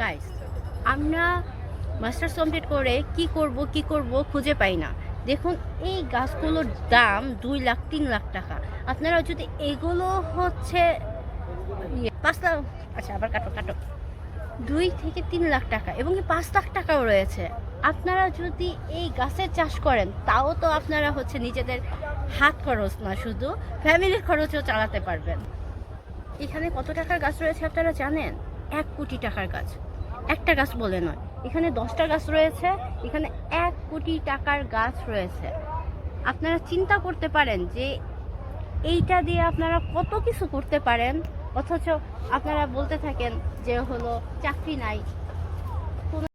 Guys আমরা masters complete করে কি করব কি করব খুঁজে পাই না। দেখুন এই গাছগুলোর দাম দুই লাখ তিন লাখ টাকা। আপনারা যদি এগুলো হচ্ছে ইয়ে, পাঁচ লাখ আচ্ছা আবার কাটো কাটো। দুই থেকে তিন লাখ টাকা এবং পাঁচ লাখ টাকাও রয়েছে। আপনারা যদি এই গাছের চাষ করেন তাও তো আপনারা হচ্ছে নিজেদের হাত খরচ না শুধু ফ্যামিলির খরচও চালাতে পারবেন। এখানে কত টাকার গাছ রয়েছে আপনারা জানেন? এক কোটি টাকার গাছ। একটা গাছ বলে নয়। এখানে দশটা গাছ রয়েছে, এখানে এক কোটি টাকার গাছ রয়েছে। আপনারা চিন্তা করতে পারেন যে এইটা দিয়ে আপনারা কত কিছু করতে পারেন, অথচ আপনারা বলতে থাকেন যে হলো চাকরি নাই কোনো-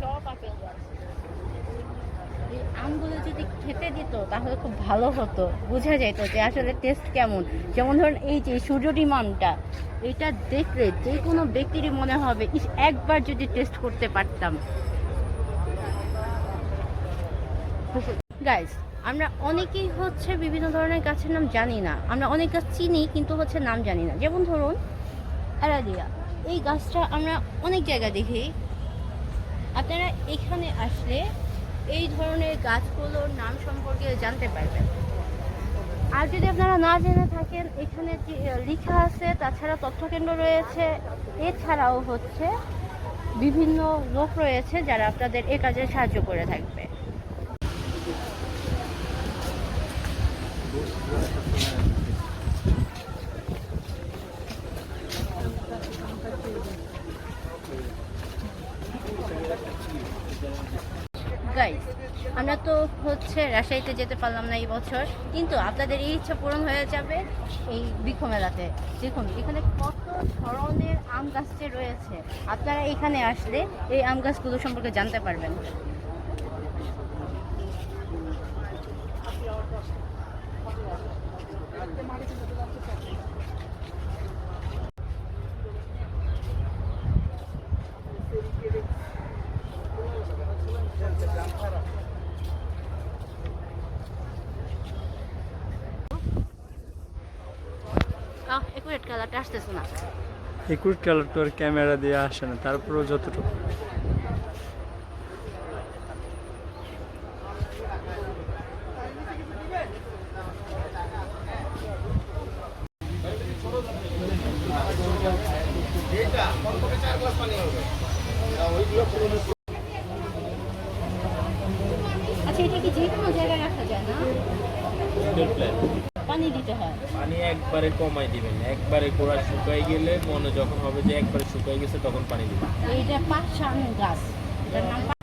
সব আপেল গাছ। এই আমগুলো যদি খেতে দিত, তাহলে খুব ভালো হতো। বোঝা যেত যে আসলে টেস্ট কেমন। যেমন ধরুন এই যে সূর্যডিম আমটা এটা দেখলে যে কোনো ব্যক্তিরই মনে হবে একবার যদি টেস্ট করতে পারতাম। গাইস আমরা অনেকেই হচ্ছে বিভিন্ন ধরনের গাছের নাম জানি না। আমরা অনেক গাছ চিনি, কিন্তু হচ্ছে নাম জানি না। যেমন ধরুন, অ্যারাডিয়া। এই গাছটা আমরা অনেক জায়গায় দেখি। আপনারা এখানে আসলে এই ধরনের গাছগুলোর নাম সম্পর্কে জানতে পারবেন। আর যদি আপনারা না জেনে থাকেন, এখানে লেখা আছে, তাছাড়া তথ্যকেন্দ্র রয়েছে। এছাড়াও হচ্ছে বিভিন্ন লোক রয়েছে যারা আপনাদের এ কাজে সাহায্য করে থাকবে গাইস আমরা তো হচ্ছে রাজশাহীতে যেতে পারলাম না এই বছর। কিন্তু আপনাদের এই ইচ্ছা পূরণ হয়ে যাবে এই বৃক্ষ মেলাতে। দেখুন, এখানে কত ধরনের আম গাছ যে রয়েছে। আপনারা এখানে আসলে এই আম গাছগুলো সম্পর্কে জানতে পারবেন। আহ একুরেট কালারটা আসতেছে না। একুশ কালার তো আর ক্যামেরা দিয়ে আসে না তারপরেও যতটুকু এটা কি যে কোনো জায়গায় রাখা যায় না পানি দিতে হয় পানি একবারে কমাই দিবেন একবারে গোড়া শুকাই গেলে মনে যখন হবে যে একবারে শুকাই গেছে তখন পানি দিবেন। এইটা পাকশান গাছ নাম পা-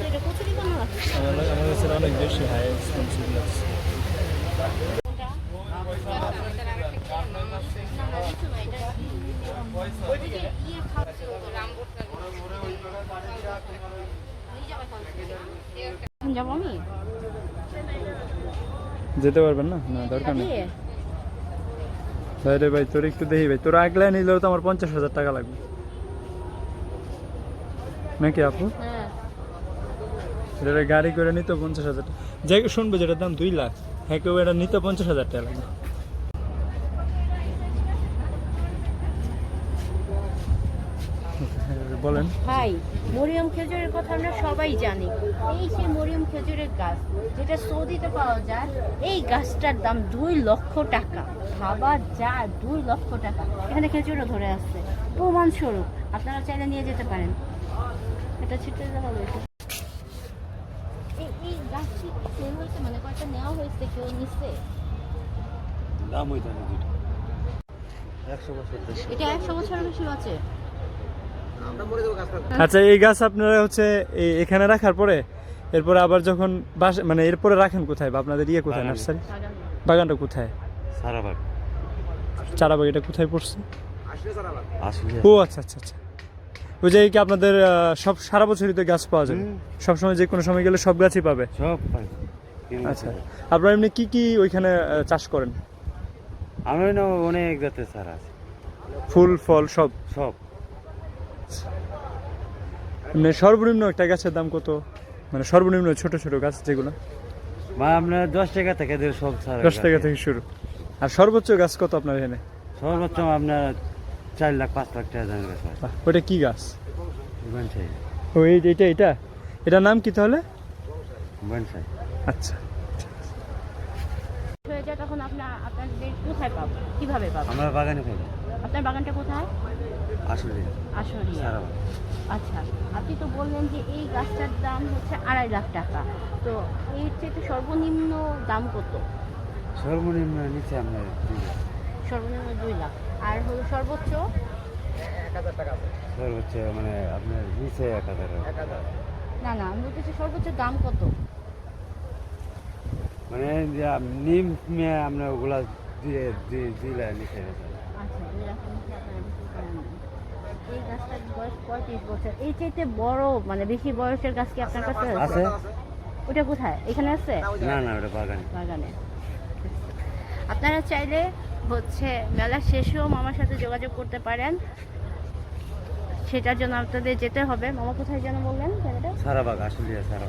এটা কচুরি কেন রাখছে? আমার আমার কাছে অনেক বেশি হাই এক্সপেন্সিভ লাগছে কোনটা? না, না, কিছু না, এটা ওই যে ইয়ে খাচ্ছে ও, রামবোটটা। নিয়ে যাবে খাচ্ছে। এখন যাব আমি যেতে পারবেন না? না দরকার নেই। দিয়ে? ভাই তোর একটু দেখি ভাই তোর আগলে নিলেও তো আমার পঞ্চাশ হাজার টাকা লাগবে। নাকি আপু? হ্যাঁ। এটা গাড়ি করে নিতে পঞ্চাশ হাজার টাকা। যে শুনবে যেটার দাম দুই লাখ হ্যাঁ কেউ এটা নিতে পঞ্চাশ হাজার টাকা লাগবে। বলেন ভাই মরিয়ম খেজুরের কথা আমরা সবাই জানি। এই মরিয়ম খেজুরের গাছ যেটা সৌদিতে পাওয়া যায় এই গাছটার দাম দুই লক্ষ টাকা। ভাবা যায় দুই লক্ষ টাকা। এখানে খেজুরও ধরে আসছে প্রমাণস্বরূপ আপনারা চাইলে নিয়ে যেতে পারেন। এটা ছিটে দেওয়া হয়েছে এই এই গাছটি সেল হয়েছে মানে কয়েকটা নেওয়া হয়েছে কেউ নিচ্ছে দাম হইতো না একশো বছর এটা একশো বছরের বেশি আছে। আচ্ছা এই গাছ আপনারা হচ্ছে এই- এখানে রাখার পরে এরপরে আবার যখন বাস মানে এরপরে রাখেন কোথায় বা আপনাদের ইয়ে কোথায় নার্সারি? বাগানটা কোথায়? সারাবাগ। চারাবাগ এটা কোথায় পড়ছে? আসলে ও আচ্ছা আচ্ছা আচ্ছা। ওই যে কি আপনাদের সব সারা বছরই তো গাছ পাওয়া যাবে হুম। সব সময় যে কোনো সময় গেলে সব গাছই পাবে? সব পাই। আচ্ছা। আপনারা এমনি কি কি ওইখানে চাষ করেন? আমার না অনেক জাতের সার আছে। ফুল ফল সব? সব। মানে সর্বনিম্ন একটা গাছের দাম কত? মানে সর্বনিম্ন ছোট ছোট গাছ যেগুলো? বা আপনার দশ টাকা থেকে ছাড়া দশ টাকা থেকে শুরু। আর সর্বোচ্চ গাছ কত আপনার এখানে? সর্বোচ্চ আপনার চার লাখ পাঁচ লাখ টাকা দামের গাছ বাহ, ওটা কি গাছ? ও এটা এটা এটার নাম কি তাহলে? বনসাই। আচ্ছা। হয়ে তখন আপনার আপনাদের কোথায় পাবো? কীভাবে পাবো? আমরা বাগানে পাবো। আপনার বাগানটা কোথায়? আসলে সারা আচ্ছা আপনি তো বললেন যে এই গাছটার দাম হচ্ছে আড়াই লাখ টাকা। তো এর চেয়ে সর্বনিম্ন দাম কত? সর্বনিম্ন নিচে লাখ। সর্বনিম্ন দুই লাখ। আর হলো সর্বোচ্চ? সর্বোচ্চ মানে আপনার নিচে এক হাজার না না আমি বলতেছি সর্বোচ্চ দাম কত? মানে নিম আমরা ওগুলা দিয়ে দিয়ে দিলে নিচে আচ্ছা দুই লাখ নিচে আপনারা বিক্রি করেন না। এই গাছটার বয়স পঁয়ত্রিশ বছর। এই চাইতে বড় মানে বেশি বয়সের গাছ কি আপনার কাছে আছে? আছে। ওটা কোথায়? এখানে আছে? না না ওটা বাগানে। বাগানে। আপনারা চাইলে হচ্ছে মেলা শেষেও মামার সাথে যোগাযোগ করতে পারেন। সেটার জন্য আপনাদের যেতে হবে। মামা কোথায় যেন বললেন জায়গাটা? সারা বাগ আসলে সারা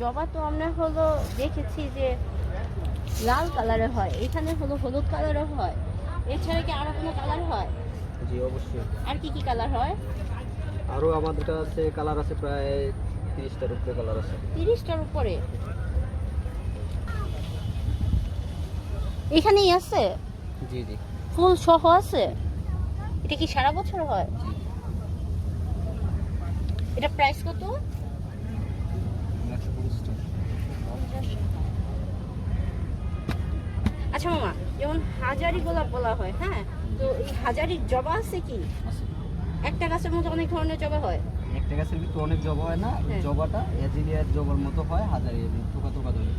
জবা তো আমরা হলো দেখেছি যে লাল কালারের হয় এখানে হলো হলুদ কালারও হয়। এছাড়া কি আরও কোনো কালার হয়? জি অবশ্যই। আর কি কি কালার হয়? আরও আমাদের কাছে কালার আছে প্রায় তিরিশটার উপরে কালার আছে। তিরিশটার উপরে? এখানেই আছে? জি জি। ফুল সহ আছে? এটা কি সারা বছর হয়? এটা প্রাইস কত? আচ্ছা মামা যেমন হাজারি গোলাপ বলা হয় হ্যাঁ? তো এই হাজারির জবা আছে কি? একটা গাছের মধ্যে অনেক ধরনের জবা হয়। একটা গাছের ভিতরে অনেক জবা হয় না? হ্যাঁ। জবাটা এজিলিয়ার জবার মতো হয় হাজারি টোকা টোকা ধরে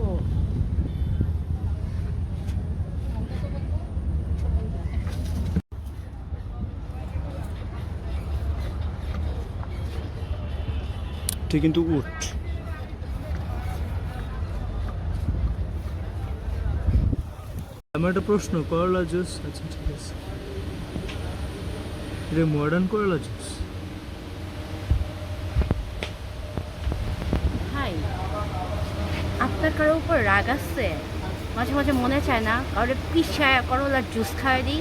ও ঠিক কিন্তু উঠ আমার একটা প্রশ্ন, করলা জুস? আচ্ছা ঠিক আছে। এটা মডার্ন করলা জুস? হাই আপনার কারোর উপর রাগ আছে? মাঝে মাঝে মনে চায় না, কারোর পিসায় করলার জুস খাওয়াই দিই।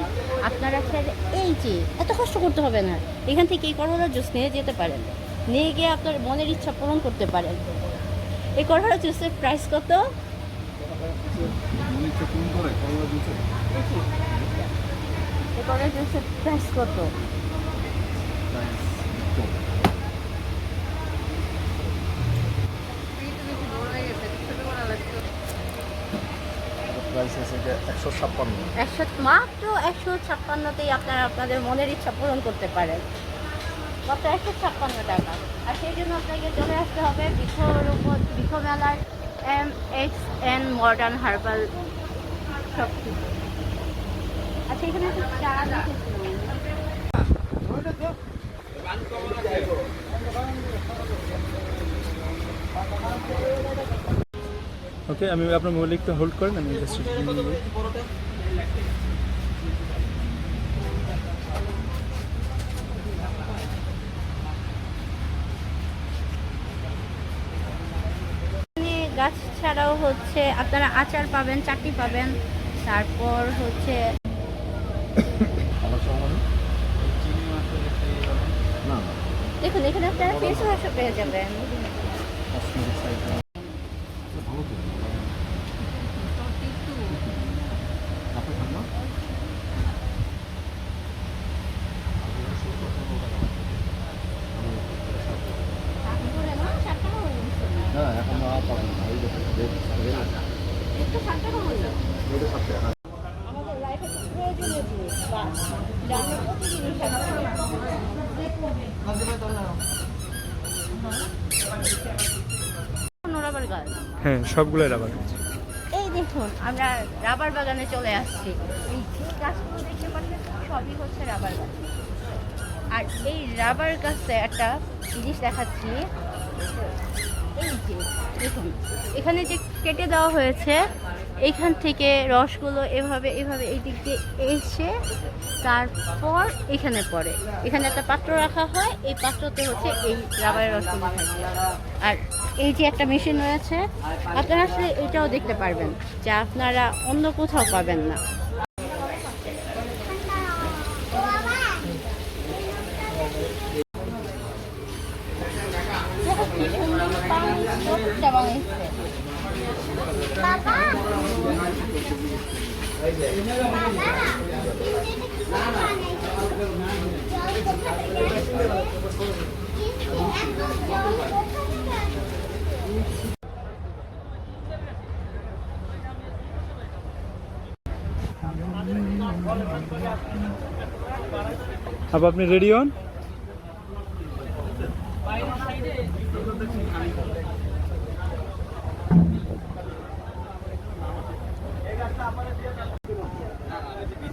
আপনারা চাইলে এই যে, এত কষ্ট করতে হবে না। এখান থেকে এই করলার জুস নিয়ে যেতে পারেন। নিয়ে গিয়ে আপনার মনের ইচ্ছা পূরণ করতে পারেন। এই করলার জুসের প্রাইস কত? জুসের প্রাইস কত একশো মাত্র একশো ছাপ্পান্নতেই আপনারা আপনাদের মনের ইচ্ছা পূরণ করতে পারেন। মাত্র একশো ছাপ্পান্ন টাকা। আর সেই জন্য আপনাকে চলে আসতে হবে বিক্ষোর মেলার M X N modern herbal সব আচ্ছা এখানে একটা ওকে আমি আপনার মোবাইল একটু হোল্ড করেন, আমি জাস্ট এখানে গাছ ছাড়াও হচ্ছে আপনারা আচার পাবেন চাটনি পাবেন। তারপর হচ্ছে দেখুন এখানে আপনারা ফেস ওয়াশও পেয়ে যাবেন তারপরে না, ষাট টাকা হয়ে গেছে। হ্যাঁ এখন পাবেন না এই একটু ষাট টাকা হলো। আমাদের লাইফে খুব প্রয়োজনীয় জিনিস গাছ যা আমরা প্রতিদিনই খাচ্ছি। অন্য রাবার গাছ সবগুলোই রাবার এই দেখুন, আমরা রাবার বাগানে চলে আসছি। এই যে গাছগুলো দেখতে পাচ্ছেন, সবই হচ্ছে রাবার গাছ। আর এই রাবার গাছে একটা জিনিস দেখাচ্ছি। এই যে, দেখুন, এখানে যে কেটে দেওয়া হয়েছে, এইখান থেকে রসগুলো এভাবে এভাবে এই দিক দিয়ে এসে তারপর এখানে পড়ে। এখানে একটা পাত্র রাখা হয়, এই পাত্রতে হচ্ছে এই রাবারের রসগুলো থাকে। আর এই যে একটা মেশিন রয়েছে, আপনারা আসলে এটাও দেখতে পারবেন যে আপনারা অন্য কোথাও পাবেন না কি সুন্দর পানি স্রোতটা বানাইছে। আবার আপনি রেডি হন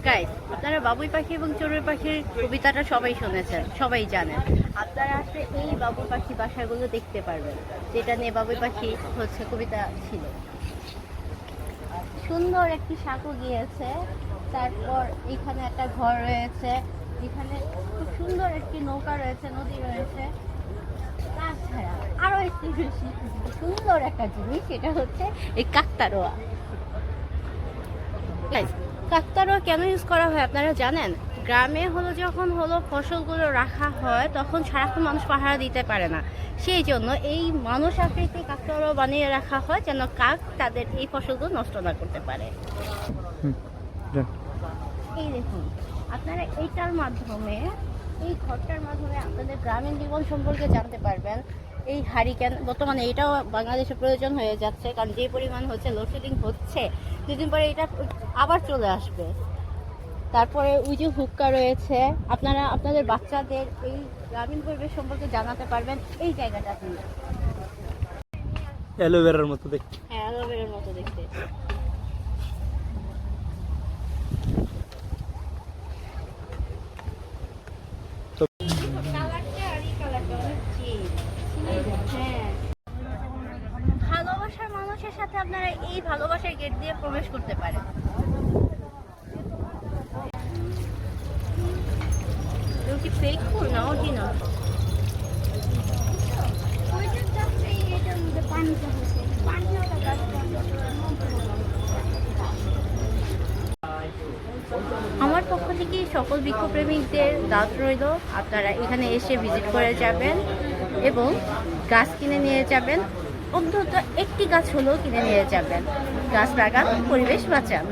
গাইস আপনারা বাবুই পাখি এবং চড়ুই পাখির কবিতাটা সবাই শুনেছেন, সবাই জানেন। আপনারা আসলে এই বাবুই পাখি বাসাগুলো দেখতে পারবেন, যেটা নিয়ে বাবুই পাখি হচ্ছে কবিতা ছিল। সুন্দর একটি সাঁকো গিয়েছে, তারপর এখানে একটা ঘর রয়েছে এখানে খুব সুন্দর একটি নৌকা রয়েছে নদী রয়েছে। তাছাড়া আরও একটি বেশি সুন্দর একটা জিনিস সেটা হচ্ছে এই কাকতারোয়া। কাকতারোয়া কেন ইউজ করা হয় আপনারা জানেন? গ্রামে হলো যখন হলো ফসলগুলো রাখা হয় তখন সারাক্ষণ মানুষ পাহারা দিতে পারে না। সেই জন্য এই মানুষ আকৃতি কাকতারোয়া বানিয়ে রাখা হয় যেন কাক তাদের এই ফসলগুলো নষ্ট না করতে পারে। এই দেখুন আপনারা এইটার মাধ্যমে এই ঘরটার মাধ্যমে আপনাদের গ্রামীণ জীবন সম্পর্কে জানতে পারবেন। এই হারিকেন বর্তমানে এটাও বাংলাদেশে প্রয়োজন হয়ে যাচ্ছে কারণ যে পরিমাণ হচ্ছে লোডশেডিং হচ্ছে দুদিন পরে এটা আবার চলে আসবে। তারপরে ওই যে হুক্কা রয়েছে আপনারা আপনাদের বাচ্চাদের এই গ্রামীণ পরিবেশ সম্পর্কে জানাতে পারবেন এই জায়গাটা দিয়ে। অ্যালোভেরার মতো দেখতে। হ্যাঁ অ্যালোভেরার মতো দেখতে তো- কালারটা আর এই কালারটা অনেক চেঞ্জ। হ্যাঁ। ভালোবাসার মানুষের সাথে আপনারা এই ভালোবাসার গেট দিয়ে প্রবেশ করতে এগুলো কি না আমার পক্ষ থেকে সকল বৃক্ষপ্রেমিকদের দাঁত রইল। আপনারা এখানে এসে ভিজিট করে যাবেন এবং গাছ কিনে নিয়ে যাবেন। অন্তত একটি গাছ হলেও কিনে নিয়ে যাবেন। গাছ লাগান পরিবেশ বাঁচান।